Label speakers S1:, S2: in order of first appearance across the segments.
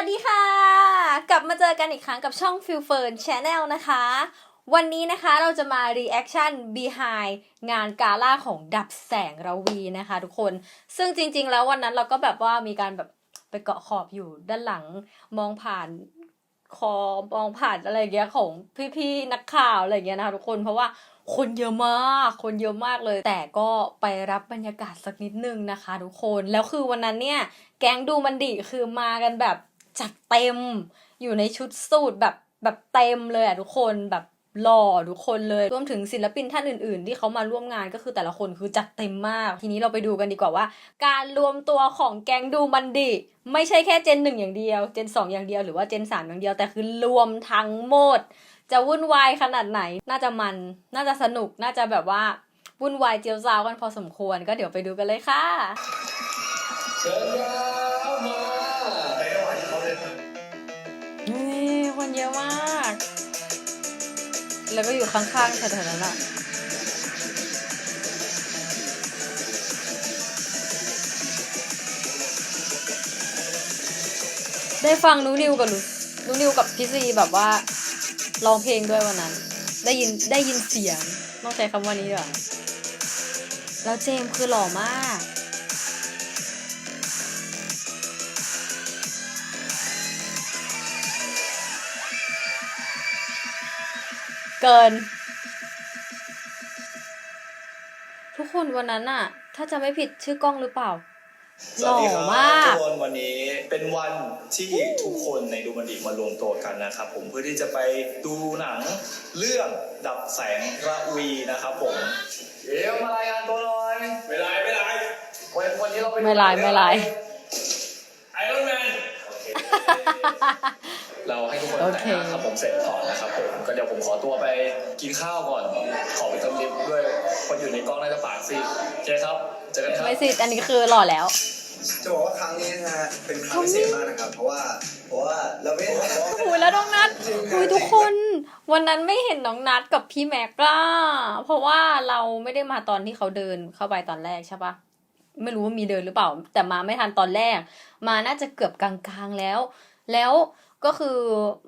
S1: วัสดีค่ะ กลับมาเจอกันอีกครั้งกับช่อง f i l f e r n Channel นะคะ วันนี้นะคะเราจะมา reaction behind งานกาล่าของดับแสงระวีนะคะทุกคน ซึ่งจริง ๆ แล้ววันนั้นเราก็แบบว่ามีการแบบไปเกาะขอบอยู่ด้านหลังมองผ่านคอมองผ่านอะไรเงี้ยของพี่ๆนักข่าวอะไรเงี้ยนะคะทุกคนเพราะว่าคนเยอะมาก คนเยอะมากเลย แต่ก็ไปรับบรรยากาศสักนิดนึงนะคะ ทุกคน แล้วคือวันนั้นเนี่ย แก๊งดูมันดีคือมากันแบบ จัดเต็มอยู่ในชุดสูทแบบแบบเต็มเลยอะทุกคนแบบหล่อทุกคนเลยรวมถึงศิลปินท่านอื่น ๆ ที่เขามาร่วมงานก็คือแต่ละคนคือจัดเต็มมาก ทีนี้เราไปดูกันดีกว่าว่า การรวมตัวของแก๊งดูมันดี ไม่ใช่แค่เจนหนึ่งอย่างเดียว เจนสองอย่างเดียวหรือว่าเจนสามอย่างเดียวแต่คือรวมทั้งหมด จะวุ่นวายขนาดไหน น่าจะมันน่าจะสนุกน่าจะแบบว่าวุ่นวายเจียวจาวกันพอสมควรก็เดี๋ยวไปดูกันเลยค่ะ
S2: เชิญครับ
S1: คนเยอะมาก แล้วก็อยู่ข้างๆแถวๆนั้นอะได้ฟังนูนิวกับนูนูนิวกับพี่ซีแบบว่าร้องเพลงด้วยวันนั้น ได้ยินได้ยินเสียงต้องใช้คำว่านี้เหรอแล้วเจมส์คือหล่อมาก เกิน ทุกคนวันนั้นอะถ้าจะไม่ผิดชื่อกล้องหรือเปล่า
S2: สวัสดีครั
S1: หล่
S2: บ
S1: อมาก
S2: ทุกคนวันนี้เป็นวันที่ทุกคนในดูมันดีมารวมตัวกันนะครับผมเพื่อที่จะไปดูหนังเรื่องดับแสงระวีนะครับผมเอ๋มารายงานตัวหน่อยไม่ไรไม่ไรวันวันนี้เราไปดู
S1: ไม่ไรไม่ไร
S2: ไอรอนแมนเราให้ทุกคน
S1: โอ
S2: แต่ง
S1: เค
S2: หน้าครับผมเสร็จก่อนนะครับผมก็เดี๋ยวผมขอตัวไปกินข้าวก่อน ขอไปเติมลิฟต์ด้วยคนอยู่ในกล้องน่าจะปากซีดโอเคครับเจอกันครับ
S1: ไม่สิอันนี้คือหล่อแล้ว
S3: จะบอกว่าครั้งนี้นะฮะเป็นครั้งพิเศษมากนะครับ เพราะว่าเพราะว่าเราไม่ได้ถ่าย
S1: อุ้ยแล้วน้องนัดอุ้ยทุกคน วันนั้นไม่เห็นน้องนัดกับพี่แม็กล่ะเพราะว่าเราไม่ได้มาตอนที่เขาเดินเข้าไปตอนแรกใช่ปะไม่รู้ว่ามีเดินหรือเปล่า แต่มาไม่ทันตอนแรก มาน่าจะเกือบกลางๆแล้ว แล้ว ก็คือ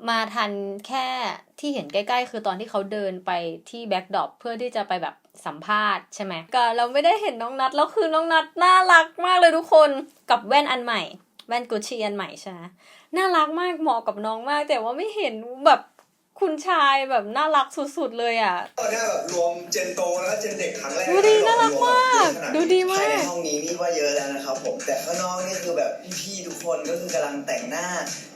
S1: มาทันแค่ที่เห็นใกล้ ๆ คือตอนที่เขาเดินไปที่แบ็กดอปเพื่อที่จะไปแบบสัมภาษณ์ใช่ไหมก็เราไม่ได้เห็นน้องนัดแล้วคือน้องนัดน่ารักมากเลยทุกคนกับแว่นอันใหม่แว่นกุชชี่อันใหม่ใช่ไหมน่ารักมากเหมาะกับน้องมาก แต่ว่าไม่เห็นแบบ คุณชายแบบน่ารักสุดๆเลยอะ
S3: ตอนนี้แบบรวมเจนโตแล้วก็เจนเด็กครั้งแรก
S1: ดูดิน่ารักมาก ดูดีมาก
S3: ภายในห้องนี้นี่ว่าเยอะแล้วนะครับผมแต่ข้างนอกนี่คือแบบพี่ๆทุกคนก็คือกำลังแต่งหน้า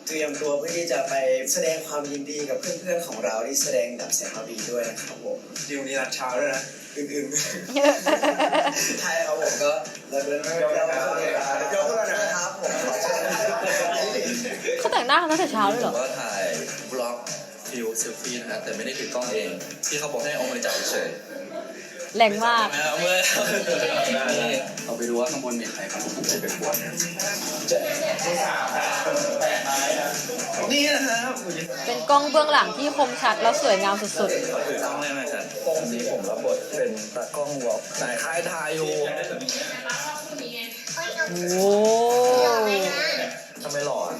S3: เตรียมตัวเพื่อที่จะไปแสดงความยินดีกับเพื่อนๆของเราที่แสดงดับแสงระวีด้วยนะครับผมดิวนี่นัดเช้าด้วยนะอื่นๆใช่ครับผมก็เราเดินไม่ยอมขึ้นเลยครับยอมขึ้นมาหน่อยนะครับผมขอเชิญ
S1: เขาแต่งหน้ากันตั้งแต่เช้าเลยเหรอ
S4: ผมก็ถ่ายบล็อก ฟิลเซลฟี่นะครับแต่ไม่ได้ถือกล้องเองที่เขาบอกให้เอามือจับเฉย
S1: แรงมาก
S4: เอามือนี่เอาไปดูว่าข้างบนมีใครครับผมจะเป็นบวช
S3: นี่นะครับ
S1: เป็นกล้องเบื้องหลังที่คมชัดแล้วสวยงามสุด
S4: ถือกล้องได้ไหมครับ
S2: ตรงนี้ผมรับบทเป็นตากล้องวอล์ก
S4: ถ่ายคล้ายถ่ายอยู่
S1: ๆโอ้
S2: ทำไมหล่ออะ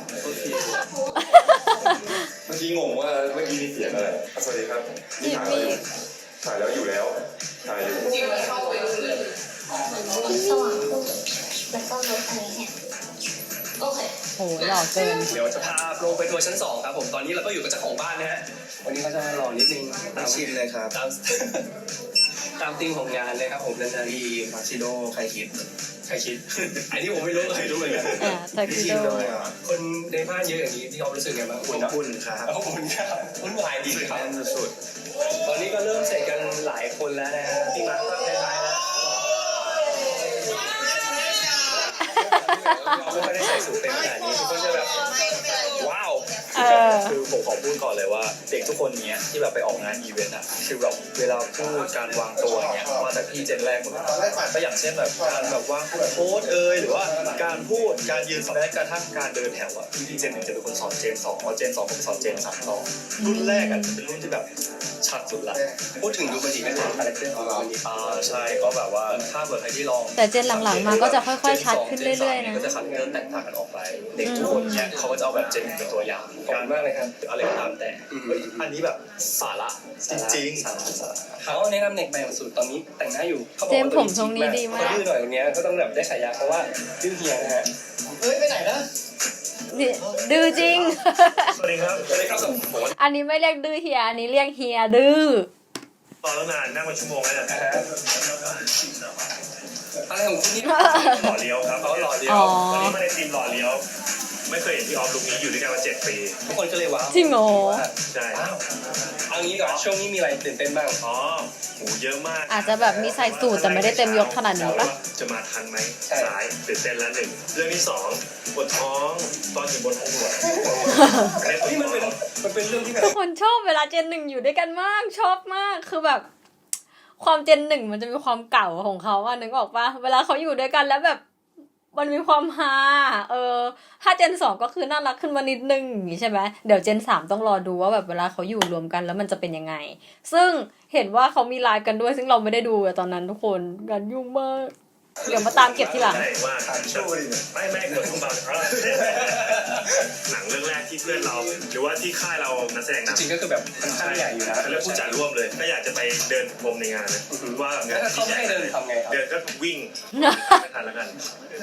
S5: เมื่อกี้งงว่าเมื่อกี้มีเสียงอะไรอะสวัสดีครับ
S1: นี่
S5: ถ่ายแล้ว
S1: นี่
S5: อยู่ถ่ายแล้วอยู่แล้วถ่ายอยู่
S6: สว่างขึ้นแล้วก็ลดอันนี้เนี่ยโอเค
S1: โหหล่อเกิน
S7: เดี๋ยวจะพาลงไปทัวร์ชั้นสองครับผมตอนนี้เราก็อยู่กับเจ้าของบ้านนะฮะวันนี้เขาจะรอนิดนึงตาม
S3: ชิมเลยครับ
S7: ตามตามธีมของงานเลยครับผมนานๆที
S3: มาชิโดใครคิด
S7: ใครคิด อันนี้ผมไม่รู้เลยรู้เหมือนกัน
S1: อ่าแต่คือโด
S7: คน ในบ้านเยอะอย่างนี้พี่ออฟรู้สึกไงบ้างอุ่นเนาะ
S3: คุณครับ
S7: ขอบคุณครับวุ่นวายดีครับ
S3: แน่นสุด
S7: ตอนนี้ก็เริ่มเสร็จกันหลายคนแล้วนะฮะพี่มาร์คก็ท้ายๆ แล้วไม่ค่อยได้ใส่สูทเต็มขนาดนี้ทุกคนจะแบบว้าว
S1: เออ
S2: คือผมขอพูดก่อนเลยว่า เด็กทุกคนเนี้ยที่แบบไปออกงานอีเวนต์อะคือแบบเวลาพูดการวางตัวเนี้ยมาจากพี่เจนแรกหมดเลยก็อย่างเช่นแบบการแบบวางโพสเอยหรือว่าการพูดการยืนแม้กระทั่งการเดินแถวอะพี่เจนหนึ่งจะเป็นคนสอนเจนสองพอเจนสองผมสอนเจนสามต่อรุ่นแรกอะจะเป็นรุ่นที่แบบ
S7: ชัดสุดละพูดถึงดูมันดีกันคาแรคเตอร์ของเราดี
S8: อ่าใช่ก็แบบว่า
S7: ถ้าเกิดใครที่ลอง
S1: แต่เจนหลังๆมาก็จะค่อยๆชัดขึ้นเรื่อยๆนะ
S7: ก็จะคาแรคเตอร์แตกต่างกันออกไป
S8: เด็กทุกคนเนี่ยเขาก็จะเอาแบบเจนเป็นตัวอย่าง
S7: ขอบคุณมากเลยครับ
S8: อะไรก็ตามแต่
S7: อืม
S8: เฮ้ยอันนี้แบบสาระจริง
S7: สาระสาระเขาแนะนำเน็กใหม่ของสูตรตอนนี้แต่งหน้าอยู่ขาบอก
S1: เจ
S7: ว่าม
S1: ผมทรงนี้ดีมาก
S7: เขดื้อหน่อยตรงเนี้ยก็ต้องแบบได้ฉายาเพราะว่าดื้อเฮียนะฮะ
S3: เฮ้ยไปไหนนะ
S1: นี่ดื้อจริง
S8: สวัสดีครับ
S7: สวัสดีครับผมว่า
S1: อันนี้ไม่เรียกดื้อเฮีย อันนี้เรียกเฮียดื้อ
S8: ตอนตั้งนานนั่งมาชั่วโมงแล้วนะ
S7: อ่าฮะอะไรของคุณนี่
S8: หล่อเลี้ยวครับ
S7: เขาหล่อเดียว
S1: อ๋อ
S8: วันนี้มาในทีมหล่อเลี้ยว ไม่เคยเห็นพี่ออฟลุคนี้อยู่ด้วยกันมาเจ็ดปี
S7: ทุกคนก็เลยว้าว
S1: จริงเหรอ
S8: ใช่
S7: ว้าวเอางี้ก่อนช่วงนี้มีอะไรตื่นเต้นบ้าง
S8: อ๋อโหเยอะมาก
S1: อาจจะแบบมีใส่สูตรแต่ไม่ได้เต็มยศขนาดนี้ปะ
S8: จะมาทันไหม
S7: ใช่
S8: สายตื่นเต้นแล้วหนึ่งเรื่องที่สองปวดท้องตอนอยู่บนห้องหลวงอันนี้ปวด
S7: นี่มัน
S8: ท้
S7: เป็น
S8: อง
S7: มันเป็นเรื่องที่แบ
S1: ทุ
S7: บ
S1: กคนชอบเวลาเจนหนึ่งอยู่ด้วยกันมากชอบมากคือแบบ ความเจนหนึ่งมันจะมีความเก่าของเขาอะนึกออกปะเวลาเขาอยู่ด้วยกันแล้วแบบมันมีความฮาเออ ถ้าเจนสองก็คือน่ารักขึ้นมานิดนึงใช่ไหมเดี๋ยวเจนสามต้องรอดูว่าแบบเวลาเขาอยู่รวมกันแล้วมันจะเป็นยังไง ซึ่งเห็นว่าเขามีไลฟ์กันด้วย ซึ่งเราไม่ได้ดูตอนนั้นทุกคนงานยุ่งมาก เดี๋ยวมาตามเก็บทีหลัง
S8: ใช่ว่าไม่ไม่เกิดขึ้นมาหนังเรื่องแรกที่เพื่อนเรา หรือว่าที่ค่ายเรานักแสดง
S7: จ
S8: นำ
S7: ริงๆก็คือแบบค่อนข้างใหญ่อยู่นะ
S8: เขาเรียกผู้จัดร่วมเลย ก็อยากจะไปเดินพรมในงานเลยว่าแบบ
S7: แล้วถ้าเขาไม่ให้เดินทำไงครับ
S8: เดินก็วิ่งไม่ทันแล้วกัน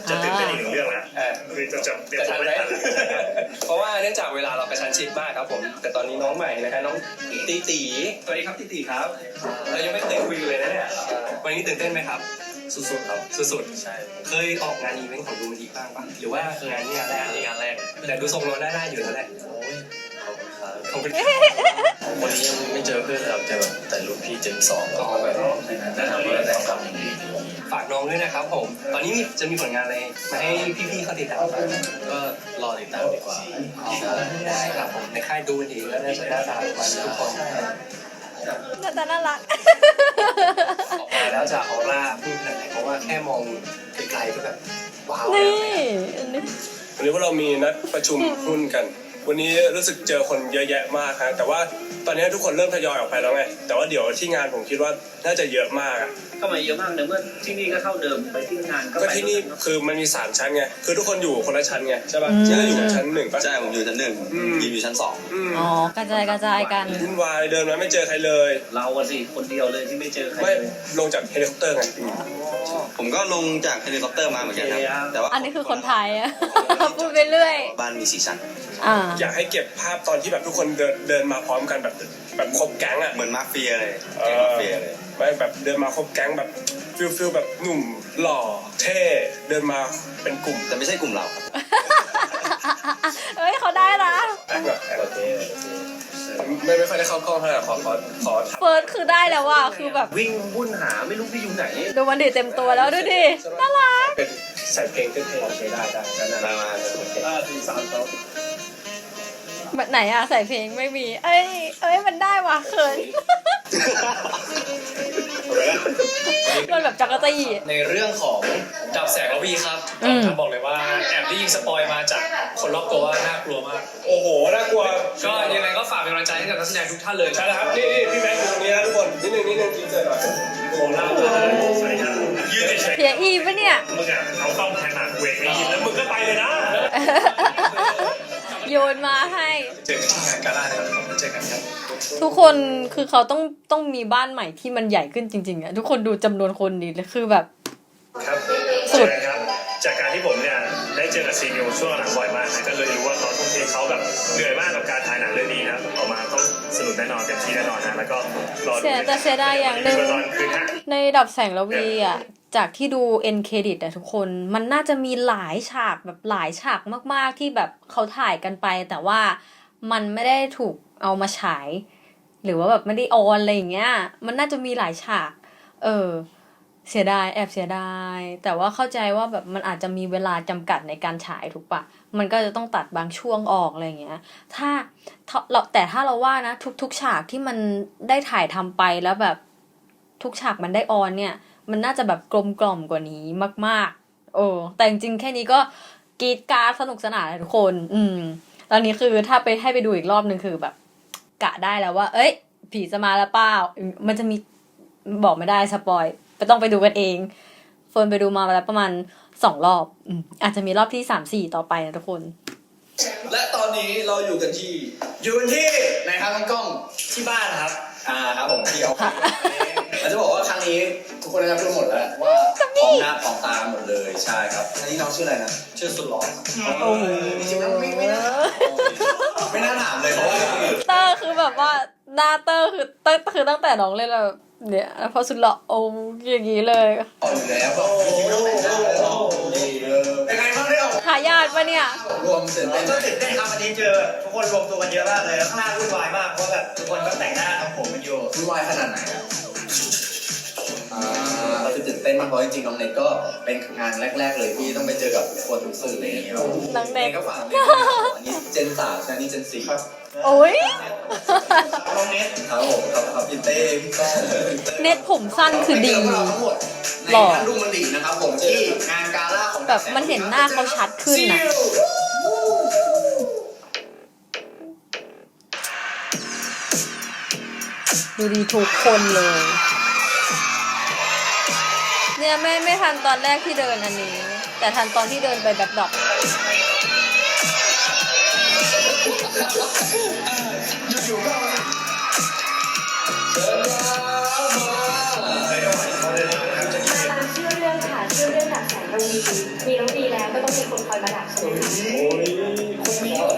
S8: จะตื่นเต้นอีกหนึ่งเรื่องแล้ว
S7: เออ
S8: คือจะจะเตรียม
S7: จะ
S8: ตัว
S7: ทัน
S8: ไม่
S7: ไหม
S8: ทันแล้ว
S7: เพราะว่าเนื่องจากเวลาเรากระชันชิดมากครับผม แต่ตอนนี้น้องใหม่นะฮะน้องตีตีสวัสดีครับตีตีครับ เรายังไม่เคยคุยกันเลยนะเนี่ยวันนี้ตื่นเต้นไหมครับ
S8: สุดๆครับ
S7: สุดๆใช่ เคยออกงานอีเวนต์ของดูมันดีบ้างปะหรือว่าคืองานนี้งานแรก
S8: นี่งานแรก
S7: แต่ดูทรงเราได้ได้อยู่แล้วแหละ
S8: ขอบคุณครับ
S7: ขอบคุณ
S9: วันนี้ยังไม่เจอเพื่อนเราแต่แบบแต่รุ่นพี่เจนสองก็แบบแต่ทำมาแต่ทำอย่างดี
S7: ฝากน้องด้วยนะครับผม ตอนนี้มีจะมีผลงานอะไรมาให้พี่ๆเขาติดตามบ้าง
S9: ก็รอติดตามดีกว่า
S7: ได้ครับผมในค่ายดูมันดีแล้วน่าจะหน้าตาประมาณนี้ทุกคน
S1: น่าจะน่ารัก
S7: ออกมา แล้วจะออร่าพูดขนาดไหนเพราะว่าแค่มองไกลๆก็แบบว้าว
S1: นี่อันนี้
S10: วันนี้พวกเรามีนัดประชุมหุ้นกัน วันนี้รู้สึกเจอคนเยอะแยะมากฮะแต่ว่าตอนนี้ทุกคนเริ่มทยอยออกไปแล้วไง แต่ว่าเดี๋ยวที่งานผมคิดว่าน่าจะเยอะมากอะ
S11: ก็มาเยอะมากเนอะเมื่อที่นี่ก็เท่าเดิมไปที่งานก็
S10: ก็
S11: ไป
S10: ที่นี่คือมันมีสามชั้นไง คือทุกคนอยู่คนละชั้นไงใช่ป่ะ
S1: อืม
S10: ที่เราอยู่ชั้นหนึ่งปะ
S9: ใช่ผมอยู่ชั้นหนึ่ง
S10: อืม
S9: ยิมอยู่ชั้นสอง
S10: อืม
S1: อ๋อกระจายกระจายกัน
S10: วุ่นวายเดินมาไม่เจอใครเลย
S11: เราอะสิคนเดียวเลยที่ไม่เจอใคร
S10: ไม่
S11: เลย
S10: ลงจากเฮลิคอปเตอร์ไง
S9: ผมก็ลงจากเฮลิคอปเตอร์มาเหมือนกันครับแต่ว่า
S1: อันนี้คือคนไทยอะ พูดไปเรื่อย
S9: บ้านมีสีชั้น
S1: อ่า
S10: อยากให้เก็บภาพตอนที่แบบทุกคนเดินเดินมาพร้อมกันแบบแบบครบแก๊งอะ
S9: เหมือนมาเฟียเลย
S10: เอ
S9: แก๊ง
S10: อ
S9: มาเฟียเลย
S10: ไม่แบบเดินมาครบแก๊งแบบฟิลฟิลแบบหนุ่มหล่อเท่เดินมาเป็นกลุ่ม
S9: แต่ไม่ใช่กลุ่มเราครับ
S1: เฮ้ยเขาได้ละ
S10: แอคแบบแอคแบบไม่ไม่ค่อยได้เข้ากล้องเท่าไหร่ขอขอขอ
S1: เฟิร์สคือได้แล้วว่ะคือแบบ
S11: วิ่งวุ่นหาไม่รู้พี่อยู่ไหน
S1: ดูมันดีเต็มตัวแล้วดูดิน่ารัก
S10: เป็นใส่เพลงเต้นเพลงโอเคได้ได้ได้ได้
S9: มามา
S10: ห้าสี่สามสอง
S1: แบบไหนอะใส่เพลงไม่มี เอ้ย เอ้ยมันได้ว่ะเขินมันแบบจักรจี้
S7: ในเรื่องของดับแสงระวีครับ
S1: อืม
S7: บอกเลยว่าแอบได้ยินสปอยมาจากคนรอบตัวว่าน่ากลัวมาก
S10: โอ้โหน่ากลัว
S7: ก็ยังไงก็ฝากเป็นกำลังใจให้กับนักแสดงทุกท่านเลย
S10: ใช่แล้วครับนี่นี่พี่แม็กซ์อยู่ตรงนี้นะทุกคนนิดนึงนิดนึงกินเสร็จหน่อย
S8: โอ้ล่ามาใส่ครับยืนเฉย
S1: เพียอีปะเนี่ย
S8: ๆมึงอะเอากล้องแทนหนักเวกไม่ยินแล้วมึงก็ไปเลยนะ
S1: โยนมาให้
S7: เจอกันที่งานกาล่านะครับเจอกันครับ
S1: ทุกคนคือเขาต้องต้องมีบ้านใหม่ที่มันใหญ่ขึ้นจริงๆอะทุกคนดูจำนวนคนดีเลยคือแบบ
S8: ครับ
S1: สุด
S8: เจอกันครับ จากการที่ผมเนี่ยได้เจอกับซีนิวช่วงหลังบ่อยมากนะก็เลยรู้ว่าเขาทุ่มเทเขาแบบเหนื่อยมากกับการถ่ายหนังเรื่องนี้นะออกมาต้องสนุกแน่นอนเต็มที่แน่นอนนะแล้วก็รอดู
S1: เสียแต่เสียดายอย่างหนึ่ง
S8: ดูตอนคืนฮะ
S1: ในดับแสงระวีอะ จากที่ดูเอ็นเครดิตอะทุกคนมันน่าจะมีหลายฉากแบบหลายฉากมาก ๆ ที่แบบเขาถ่ายกันไป แต่ว่ามันไม่ได้ถูกเอามาฉาย หรือว่าแบบไม่ได้ออนอะไรอย่างเงี้ย มันน่าจะมีหลายฉาก เออ เสียดายแอบเสียดาย แต่ว่าเข้าใจว่าแบบมันอาจจะมีเวลาจำกัดในการฉายถูกปะมันก็จะต้องตัดบางช่วงออกอะไรอย่างเงี้ย ถ้าเราแต่ถ้าเราว่านะ ทุก ๆ ฉากที่มันได้ถ่ายทำไปแล้วแบบทุกฉากมันได้ออนเนี่ย มันน่าจะแบบกลมกล่อมกว่านี้มาก ๆ โอ้แต่จริงๆแค่นี้ก็กรีดกราร์ดสนุกสนานเลยทุกคน อืม ตอนนี้คือถ้าไปให้ไปดูอีกรอบนึงคือแบบ กะได้แล้วว่า เอ้ย ผีจะมาแล้วเปล่ามันจะมีบอกไม่ได้สปอยไปต้องไปดูกันเองเฟิร์นไปดูมาแล้วประมาณสองรอบอืมอาจจะมีรอบที่สามสี่ต่อไปนะทุกคน
S9: และตอนนี้เราอยู่กันที่
S12: อยู่กันที่ไหนครับน้องกล้อง
S9: ที่บ้านครับ อ่าครับผมที่เอา เราจะบอกว่าครั้งนี้ทุกคนน่าจะรู้หมดแล้วว่าของหน้าของตาหมดเลยใช่ครับอันนี้น้องชื่ออะไรนะชื่อสุดหล่อครับ
S1: โอ้โห
S9: จริงๆแล้วไม่ไม่น่าไม่น่าถามเลยเพราะว่า
S1: เตอร์คือแบบว่าหน้าเตอร์คือเตอร์คือตั้งแต่น้องเล่นแล้วเนี่ยพอสุดหล่อโอ้อย่างนี้เลย
S9: ต่ออยู่แล้วก็จริงๆไม่ต้องแต่งหน้าเลยหรอกนี่เออเป็นไงบ้างได้ออก
S1: ทายาทปะเนี่ย
S9: รวมตื่นเต้น
S12: ก็ตื่นเต้นครับวันนี้เจอทุกคนรวมตัวกันเยอะมากเลยแล้วข้างหน้าวุ่นวายมากเพราะแบบทุกคนก็แต่งหน้าทำผมกันอยู่
S9: วุ่นวายขนาดไหนอะอ่าเราจะตื่ นเต้นมากเพราะจริงๆน้องเน็ตก็เป็นงานแรก ๆ เลยที่ต้องไปเจอกับคนทุกสื่ออะไรอย่างเงี้ย
S1: น้องเน็ต
S9: ก็ฝากเน็ตอันนี้เจนสามใช่ไหมนี่เจนสี่ครับ
S1: โอ้ย
S12: น้องเน็ต
S9: ครับผมครับครับพี่เต้พี่ก้อง
S1: เน็ตผมสั้นคือดี
S9: ไปเจอพวกเราทั้งหมดใน
S1: หล่อ
S9: งานดูมันดีนะครับผมที่งานกาล่าของ
S1: แบบมันเห็นหน้าเขาชัดขึ้นนะดูดีทุกคนเลย เนี่ยไม่ไม่ทันตอนแรกที่เดินอันนี้ แต่ทันตอนที่เดินไปแบ็คดรอป
S13: ชื่อเรื่องค่ะชื่อเรื่องดับแสงระวีมีน้องดีแล้วก็ต้องมีคนคอยมาดับใช่ไหมคะ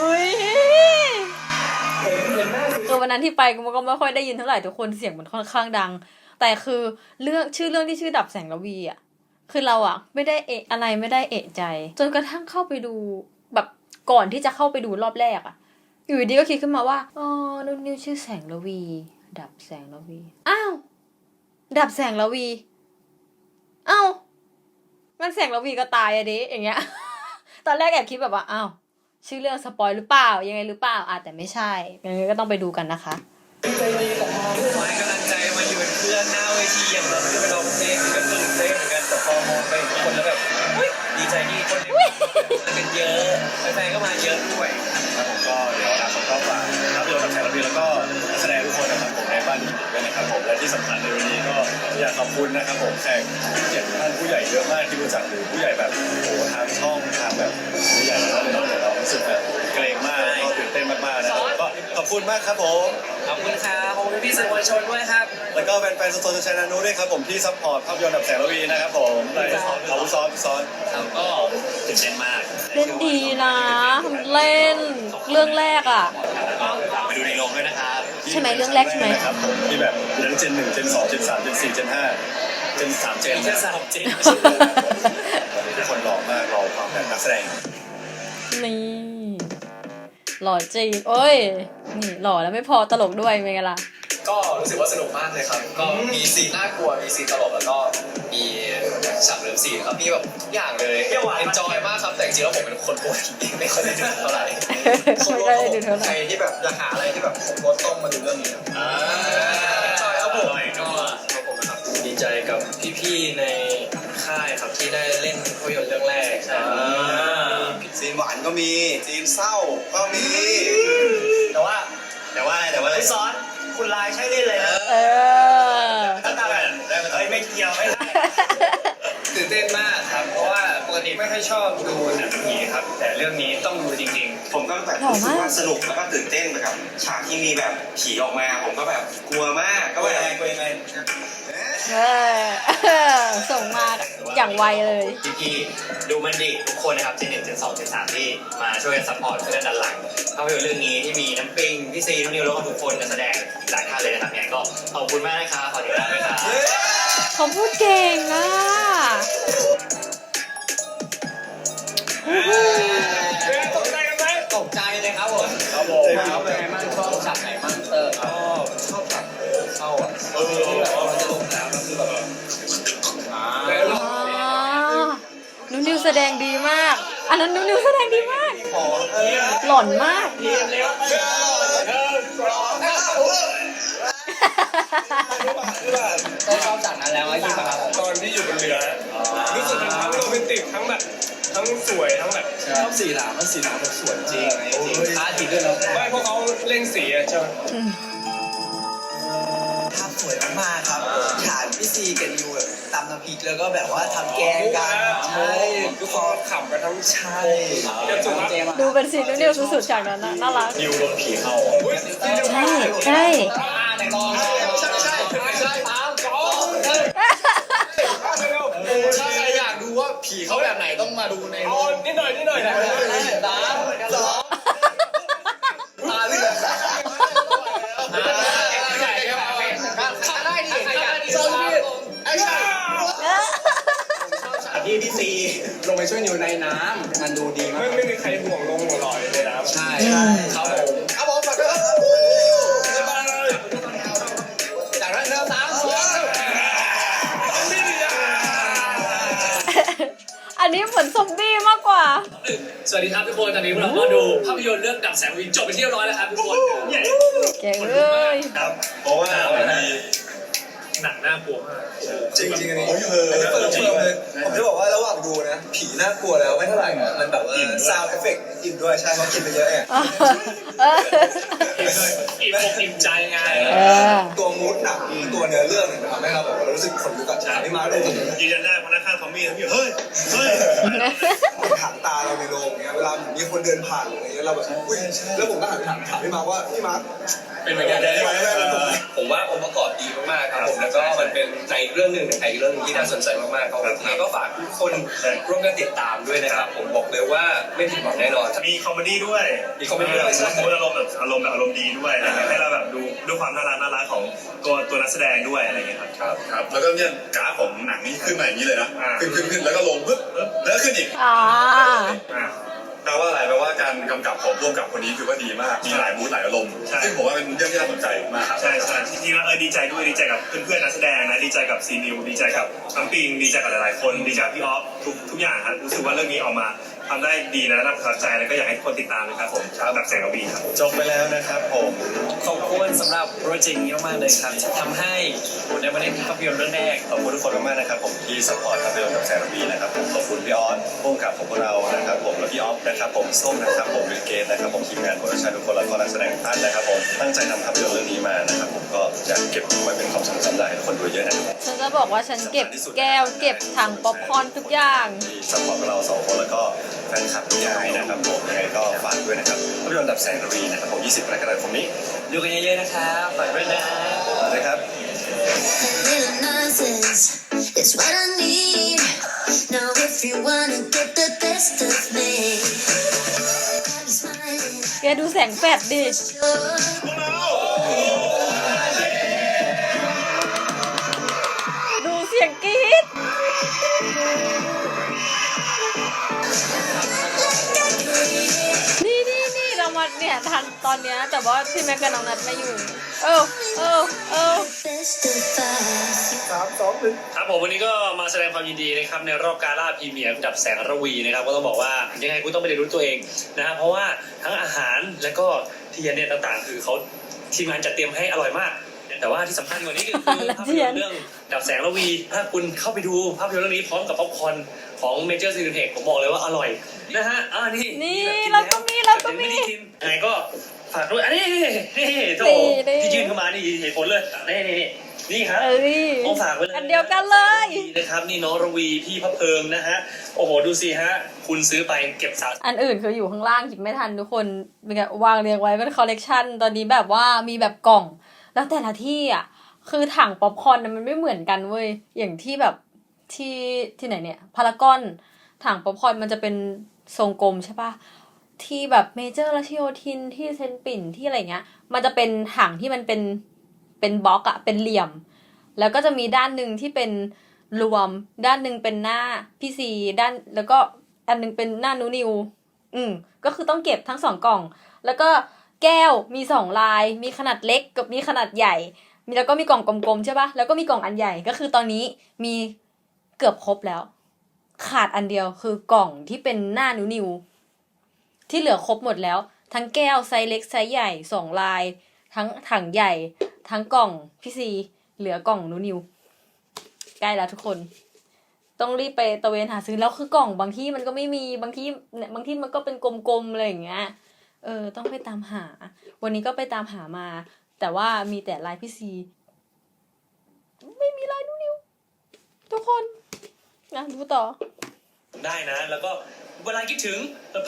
S1: อุ้ยคือวันนั้นที่ไปมันก็ไม่ค่อยได้ยินเท่าไหร่ทุกคนเสียงมันค่อนข้างดัง แต่คือเรื่องชื่อเรื่องที่ชื่อดับแสงระวีอะคือเราอะ ไม่ได้เอะอะไรไม่ได้เอะใจ จนกระทั่งเข้าไปดูแบบก่อนที่จะเข้าไปดูรอบแรกอะ อยู่ดีก็คิดขึ้นมาว่าอ๋อนุ่นนิวชื่อแสงระวี ดับแสงระวีอ้าวดับแสงระวีอ้าวงั้นแสงระวีก็ตายอะดิอย่างเงี้ย ตอนแรกแอบคิดแบบว่าอ้าวชื่อเรื่องสปอยหรือเปล่ายังไงหรือเปล่าอาจแต่ไม่ใช่ยังไงก็ต้องไปดูกันนะคะ
S14: ไม้กำลังใจมาอยู่เป็นเพื่อนหน้าเวทีอย่างเราไม่ได้ไปร้องเพลงก็ตื่นเต้นเหมือนกันแต่พอมองไปทุกคนแล้วแบบเฮ้ยดีใจที่คนมากันเยอะแฟนๆก็มาเยอะด้วย
S5: ครับผมก็เดี๋ยวอนาคตก็ฝากภาพยนตร์กับแขกรับเชิญแล้วก็นักแสดงทุกคนนะครับผมในบ้านด้วยนะครับผมและที่สำคัญในวันนี้ก็อยากขอบคุณนะครับผมแขกเกียรติท่านผู้ใหญ่เยอะมากที่รู้จักหรือผู้ใหญ่แบบโอ้โหทางช่องทางแบบผู้ใหญ่แล้วเราเนี่ยเรารู้สึกแบบ เกรงมากแล้วก็ตื่นเต้นมากๆนะครับก็ขอบคุณมากครับผม
S14: ขอบคุณครับขอบคุณพี่สื่อมวลชนด้วยครับ
S5: แล้วก็แฟนๆสโตนชัยนานุด้วยครับผมที่ซัพพอร์ตภาพยนตร์ดับแสงระวีนะครับผมเอาวุซ้อนซ้อน
S14: ครับก็ตื่นเต้นมาก
S1: เล่นดีนะเล่นเรื่องแรกอะ
S14: ไปดูในโรงด้วยนะครับ
S1: ใช่ไหมเรื่องแรกใช่ไหม
S5: นะครับผมที่แบบทั้งเจนหนึ่งเจนสองเจนสามเจนสี่เจนห้าเจนสามเจน
S14: มีแค่สามเจน
S5: วันนี้ทุกคนหล่อมากหล่อความแบบนักแสดง
S1: นี่ หล่อจริงโอ้ย นี่หล่อแล้วไม่พอตลกด้วยเป็นไงล่ะ
S9: ก็รู้สึกว่าสนุกมากเลยครับ ก็มีซีนน่ากลัว มีซีนตลกแล้วก็มีฉากเลิฟซีนครับ มีแบบทุกอย่างเลยเอนจอยมากครับ แต่จริงๆแล้วผมเป็นคนปวดไม่ค่อยได้ดูเท่าไหร่
S1: ไม่ค่อยได้ดูเท่าไหร่
S9: ใครที่แบบอยากหาอะไรที่แบบผมรสต้องมาดูเรื่องนี้ครับจอยครับผม
S14: ก็
S9: ครับผมนะครับ
S14: ดีใจกับพี่ๆในค่ายครับที่ได้เล่นภาพยนตร์เรื่องแรกใช่
S5: ซีนหวานก็มี ซีนเศร้าก็มี
S12: แต่ว่า
S5: แต่ว่าแต่ว่า
S12: คุณซ้อนคุณลายใช่เล่นเลยนะ
S1: เออ
S12: ตั้งแต่แบบเฮ้ยไม่เกี่ยวไม่ได้
S14: ตื่นเต้นมากครับ เพราะว่า ปกติไม่ค่อยชอบดูหนังผีครับ แต่เรื่องนี้ต้องดูจริง
S15: ผมก็แบบ
S1: หล่อ
S15: รู้สึก
S1: มาก
S15: ว่าสนุกแล้วก็ตื่นเต้นไปกับฉากที่มีแบบผีออกมา ผมก็แบบกลัวมากก็แบบ
S5: กลัวยังไง
S1: เออส่งมาอย่างไวเลย
S14: ๆพี่ๆดูมันดีทุกคนนะครับเจนหนึ่งเจนสองเจนสามที่มาช่วยกันซัพพอร์ตช่วยกันดันหลังภาพยนตร์เรื่องนี้ที่มีน้ำปิงพี่ซีนุ่นนิวแล้วก็ทุกคนนักแสดงหลายท่านเลยนะครับเนี่ยก็ขอบคุณมากนะครับขอติดตามด้วยครับ
S1: เขาพูดเก่งอะ
S14: ตกใจกันไหมตกใจเลยครับผม
S5: ครับผม
S9: ครับเป็นไงบ้างชอบฉากไหนบ้างเตอร์
S14: ชอบชอบแบบเข้าอะ
S5: เออ
S14: ที่แบบมันจะลงน้ำแล้วคือแบบอ่า
S1: อ๋อนุนิวแสดงดีมาก อันนั้นนุนิวแสดงดีมาก หล่อนมาก
S14: ได้ชอบจากนั้นแล้วอะยิ่งแบบ
S10: ตอนที่อยู่บนเรือรู้สึกทั้งโรแมนติกทั้งแบบ ททั้งสวยทั้งแบบ
S11: ชอบสีหลามมันสีหลามแบบสวยจริงจริงพาร์ทดีด้วยนะ
S10: ไม่พวกเขาเล่นสีอะใช่ไหม
S16: ภาพสวยมากๆครับฉากพี่ซีกับนิวแบบตำน้ำพริกแล้วก็แบบว่าทำแกงกันใช่
S10: ทุกคนขำกันทั้ง
S16: ใช่
S10: เจ้าจุ๊บ
S1: ดูเป็นซีนนิวสุดๆฉากนั้นน่ะน่ารัก
S8: นิวโดนผีเข้า
S1: ใช่ใช่
S9: ถ้าใครอยากดูว่า ผีเขาแบบไหนต้องมาดูใน
S10: เอานิดหน่อยนิดหน่อยนะ
S9: ตาสองตาเลือดใหญ่แค่ไหนขาได้ดิขาได้ดิซอมบี้แอคชั่น
S11: ที่พี่ซีลงไปช่วยนิวในน้ำมันดูดีมา
S10: ไม่
S11: ก
S10: ไม่มีใครห่วงลงหัวลอยเลยนะ
S11: ใช่
S9: ครับผม วัส
S11: ดีครับทุกคนตอนนี้พวกเราก็ดูภาพยนตร์เรื่องดับแสงวินจบไปที่เรียบร้อยแล้วครับทุกคน
S1: เก่งเลย
S17: เพราะว่ามันมี
S11: หนักน่ากลัวมาก
S16: จริงจริงๆอันนี้อันนี้เปิดเพิ่มเลยผมจะบอกว่าระหว่างดูนะ ผีน่ากลัวแล้วไม่เท่าไหร่นะมันแบบว่าซาวด์เอฟเฟกต์อินด้วยใช่เพราะกินไปเยอะไง
S1: เออ
S11: อิ่มอกอิ่มใจไง
S1: เออ
S16: ตัวมูดหนังตัวเนื้อเรื่องเนี่ยมันทำให้เราแบบว่ารู้สึกขนลุกอะฉากที่มาได้จริง
S8: ยืนยันได้เพราะนักฆ่าทอมมี่ทั้งเฮ้ยเฮ้ย
S16: มันหันตาเราในโรงเงี้ยเวลามีคนเดินผ่านอะไรเงี้ยเราแบบอุ้ยแล้วผมก็หันถามถามพี่มาร์คว่าพี่มาร์ค
S9: เป็นเหมือนกัน
S16: ได้ไหมได้ไหม
S9: ผมว่าองค์ประกอบดีมากๆครับผมแล้วก็มันเป็นในเรื่องหนึ่งในอีกเรื่องหนึงที่น่าสนใจมากๆครับผมแล้วก็ฝากทุกคนร่วมกันติดตามด้วยนะครับ ผมบอกเลยว่าไม่ผิดหวังแน่นอน
S8: มีคอมเมดี้ด้วย
S9: มีคอมเมดี้ด้วยใช่
S8: อารมณ์แบบอารมณ์แบบอารมณ์ดีด้วยอะไรเงี้ยให้เราแบบดูด้วยความน่ารักน่ารักของตัวตัวนักแสดงด้วยอะไรเงี้ยครับ
S9: ครับ
S17: ครับแล้วก็เนี่ยกราฟของหนังนี่ขึ้นมาอย่างนี้เลยนะ
S8: อ่า
S17: ขึ้นขึ้นขึ้นแล้วก็ลงปึ๊บแล้วก็ขึ้นอีก
S1: อ่า
S8: อ่า
S17: แปลว่าอะไรแปลว่าการกำกับของร่วมกับคนนี้คือว่าดีมาก มีหลายมูดหลายอารมณ์
S8: ใช่
S17: ซึ่งผมว่าเป็นเรื่องที่น่าสนใจมากครับ
S8: ใช่ใช่จริงๆแล้วเออดีใจด้วยดีใจกับเพื่อนๆนักแสดงนะดีใจกับซีนิวดีใจกับน้ำปิงดีใจกับหลายๆคนดีใจกับพี่ออฟทุกทุกอย่างครับรู้สึกว่าเรื่องนี้ออกมา ทำได้ดีนะน่าประทับใจแล้วก็อยากให้ทุกคนติดตามนะครับผมชาวดับแสงระวีครับ
S5: จบไปแล้วนะครับผม
S11: ขอบคุณสำหรับโปรเจกต์นี้มากๆเลยครับที่ทำให้ผมได้มาเล่นภาพยนตร์เรื่องแรก
S5: ขอบคุณทุกคนมากๆนะครับผมที่สปอร์ตภาพยนตร์กับแซนด์บีนะครับผมขอบคุณพี่ออสพุ่มกับของพวกเรานะครับผมและพี่ออฟนะครับผมส้มนะครับผมวิลเกตนะครับผมทีมงานโปรดักชั่นทุกคนแล้วก็นักแสดงทุกท่านนะครับผมตั้งใจทำภาพยนตร์เรื่องนี้มานะครับผมก็อยากเก็บไว้เป็นความทรงจำได้ให้ทุกคนดูเยอะนะครับ
S1: ฉันจะบอกว่าฉันเก็บแก้วเก็บถังป๊อปคอร์นทุกอย่าง
S5: ที่สปอร์ตพวกเราสองคนแล้วก็ แฟนคลับทุกอย่างนะครับผมยังไงก็ฝากด้วยนะครับภาพยนตร์ดับแสงระวีนะครับผม20กรกฎาคมนี้
S11: ดูกันเยอะๆนะครับฝากด้วยนะ
S5: นะครับ
S18: little nonsense is what I need. Now, if you wanna get the best of me, I'll be smiling.
S1: แกดูแสงแฟดดิ
S18: Sure.
S1: ดูเสียงกรี๊ด มาเนี่ยทันตอนเนี้ยแต่ว่าพี่แม็กกับน้องนัทไม่อยู่ เออเออเออ
S18: สามสองหนึ่ง
S11: ครับผมวันนี้ก็มาแสดงความยินดีนะครับในรอบการล่าพรีเมียร์ดับแสงระวีนะครับก็ต้องบอกว่ายังไงคุณต้องไปเรียนรู้ตัวเองนะครับเพราะว่าทั้งอาหารและก็ที่ยนเนี่ยต่างๆ คือเขาทีมงานจัดเตรียมให้อร่อยมาก แต่ว่าที่สำคัญกว่านี้ก็คือภาพยนตร์เรื่องดับแสงระวี ถ้าคุณเข้าไปดูภาพยนตร์เรื่องนี้พร้อมกับป๊อปคอร์นของเมเจอร์ซีนิเทคผมบอกเลยว่าอร่อยนะฮะอ่านี่
S1: นี่
S11: แบบน
S1: เราก็มีเราก็มี
S11: แบบยังไได้กินยังไงก็ฝากด้วยอันนี้นี่นี่โถ
S1: นี่นี่
S11: ที่ยื่นเข้ามานี่เหตุผลเลยนี่นี่นี่นี่ครับ
S1: เอ้ย
S11: ต้องฝากไว้เลย
S1: อันเดียวกันเลย
S11: นะครับนี่น้องระวีพี่พระเพิงนะฮะโอ้โหดูสิฮะคุณซื้อไปเก็บสะ
S1: อันอื่นคืออยู่ข้างล่างหยิบไม่ทันทุกคนมีการวางเรียงไว้เป็นคอลเลกชันตอนนี้แบบว่ามีแบบกล่อง แล้วแต่ละที่อะ คือถังป๊อปคอร์นมันไม่เหมือนกันเว้ย อย่างที่แบบที่ที่ไหนเนี่ย พารากอน ถังป๊อปคอร์นมันจะเป็นทรงกลมใช่ปะที่แบบเมเจอร์ราชิโอทินที่เซนต์ปิ่นที่อะไรเงี้ย มันจะเป็นถังที่มันเป็นเป็นบล็อกอะเป็นเหลี่ยม แล้วก็จะมีด้านหนึ่งที่เป็นรวม ด้านหนึ่งเป็นหน้าพี่ซีด้านแล้วก็อันหนึงเป็นหน้านูนิว อืมก็คือต้องเก็บทั้งสองกล่อง แล้วก็ แก้วมีสองลาย มีขนาดเล็กกับมีขนาดใหญ่ มีแล้วก็มีกล่องกลมๆใช่ปะแล้วก็มีกล่องอันใหญ่ก็คือตอนนี้มีเกือบครบแล้ว ขาดอันเดียวคือกล่องที่เป็นหน้านูนิวที่เหลือครบหมดแล้ว ทั้งแก้วไซส์เล็กไซส์ใหญ่สองลาย ทั้งถังใหญ่ ทั้งกล่องพี่ซีเหลือกล่องนูนิวใกล้แล้วทุกคน ต้องรีบไปตะเวนหาซื้อแล้วคือกล่องบางที่มันก็ไม่มีบางที่เนี่ยบางที่มันก็เป็นกลมๆอะไรอย่างเงี้ย เออ ต้องไปตามหา วันนี้ก็ไปตามหามา แต่ว่ามีแต่ลายพี่ซี ไม่มีลายนูนิวทุกคนนะดูต่อ
S7: ได้นะ แล้วก็เวลาคิดถึง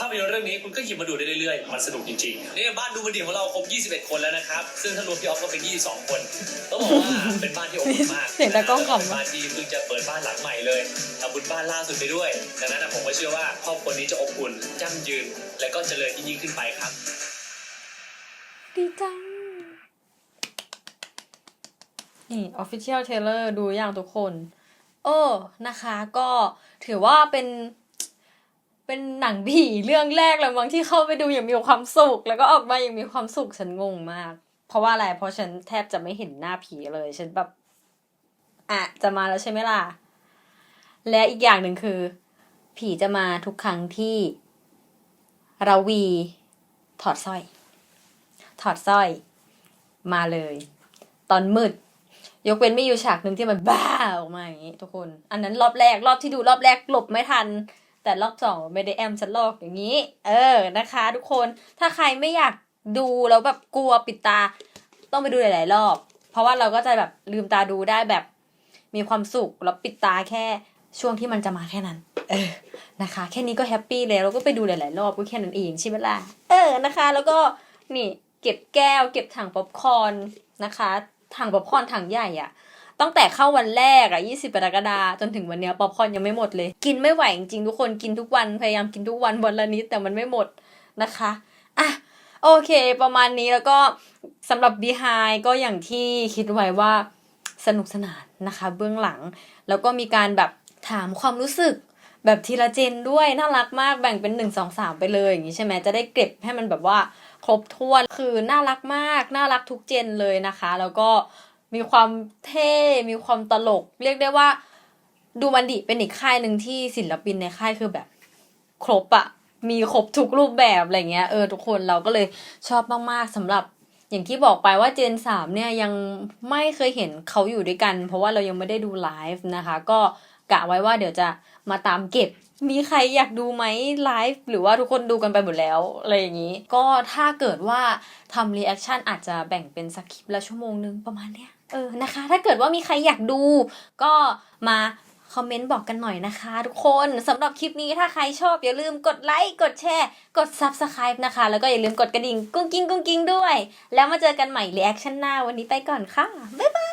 S7: ภาพยนตร์เรื่องนี้คุณก็หยิบมาดูได้เรื่อยๆ มันสนุกจริงๆ นี่บ้านดูมันดีของเราครบ 21 คนแล้วนะครับ ซึ่งถ้ารวมพี่ออฟก็เป็น 22 คนต้องบอกว่าเป็นบ้านที่อบอุ่นมาก
S1: เสียงตากล้องขำ
S7: เป็นบ้านที่เพิ่งจะเปิดบ้านหลังใหม่เลยทำบุญบ้านล่าสุดไปด้วย ดังนั้นนะผมก็เชื่อว่าครอบครัวนี้จะอบอุ่นยั่งยืน และก็เจริญยิ่งๆขึ้นไปครับ
S1: ดีจัง นี่ Official Trailer ดูอย่างทุกคน เออนะคะ ก็ถือว่าเป็นเป็นหนังผีเรื่องแรกเลยบางที่เข้าไปดูอย่างมีความสุข แล้วก็ออกมาอย่างมีความสุขฉันงงมาก เพราะว่าอะไรเพราะฉันแทบจะไม่เห็นหน้าผีเลย ฉันแบบอะจะมาแล้วใช่ไหมล่ะ และอีกอย่างหนึ่งคือ ผีจะมาทุกครั้งที่เราวีถอดสร้อย ถอดสร้อย มาเลย ตอนมืด ยกเว้นไม่อยู่ฉากหนึ่งที่มันบ้าออกมาอย่างนี้ทุกคน อันนั้นรอบแรกรอบที่ดูรอบแรกหลบไม่ทัน แต่รอบสองไม่ได้แอมฉันลอกอย่างนี้ เออนะคะ ทุกคนถ้าใครไม่อยากดูแล้วแบบกลัวปิดตา ต้องไปดูหลาย ๆ รอบ เพราะว่าเราก็จะแบบลืมตาดูได้แบบมีความสุขแล้วปิดตาแค่ช่วงที่มันจะมาแค่นั้น เออนะคะ แค่นี้ก็แฮปปี้แล้วเราก็ไปดูหลาย ๆ รอบก็แค่นั้นเองใช่ไหมล่ะเออนะคะ แล้วก็นี่เก็บแก้ว เก็บถังป๊อปคอร์นนะคะ ถังป๊อปคอร์นถังใหญ่อะตั้งแต่เข้าวันแรกอะ20กรกฎาจนถึงวันเนี้ยป๊อปคอร์นยังไม่หมดเลย กินไม่ไหวจริงทุกคนกินทุกวันพยายามกินทุกวันวันละนิดแต่มันไม่หมดนะคะอะโอเคประมาณนี้แล้วก็สำหรับ Behind ก็อย่างที่คิดไว้ว่าสนุกสนานนะคะ เบื้องหลัง แล้วก็มีการแบบถามความรู้สึกแบบทีละเจนด้วยน่ารักมากแบ่งเป็นหนึ่งสองสามไปเลยอย่างนี้ใช่ไหมจะได้เก็บให้มันแบบว่า รบถ้วนคือน่ารักมาก น่ารักทุกเจนเลยนะคะ แล้วก็มีความเท่ มีความตลก เรียกได้ว่า ดูมันดิเป็นอีกค่ายหนึ่งที่ศิลปินในค่ายคือแบบ ครบอะมีครบทุกรูปแบบอะไรเงี้ยเออทุกคนเราก็เลยชอบมากๆสำหรับอย่างที่บอกไปว่าเจนสามเนี่ยยังไม่เคยเห็นเขาอยู่ด้วยกัน เพราะว่าเรายังไม่ได้ดูไลฟ์นะคะ ก็กะไว้ว่าเดี๋ยวจะมาตามเก็บ มีใครอยากดูไหมไลฟ์หรือว่าทุกคนดูกันไปหมดแล้วอะไรอย่างนี้ ก็ถ้าเกิดว่าทำรีแอคชั่นอาจจะแบ่งเป็นสักคลิปละชั่วโมงนึงประมาณเนี้ยเออนะคะ ถ้าเกิดว่ามีใครอยากดู ก็มาคอมเมนต์บอกกันหน่อยนะคะทุกคนสำหรับคลิปนี้ถ้าใครชอบอย่าลืมกดไลค์กดแชร์ กด Subscribe นะคะ แล้วก็อย่าลืมกดกระดิ่งกุ้งกิ้งกุ้งกิ้งด้วย แล้วมาเจอกันใหม่รีแอคชั่นหน้าวันนี้ไปก่อนค่ะ บ๊ายบาย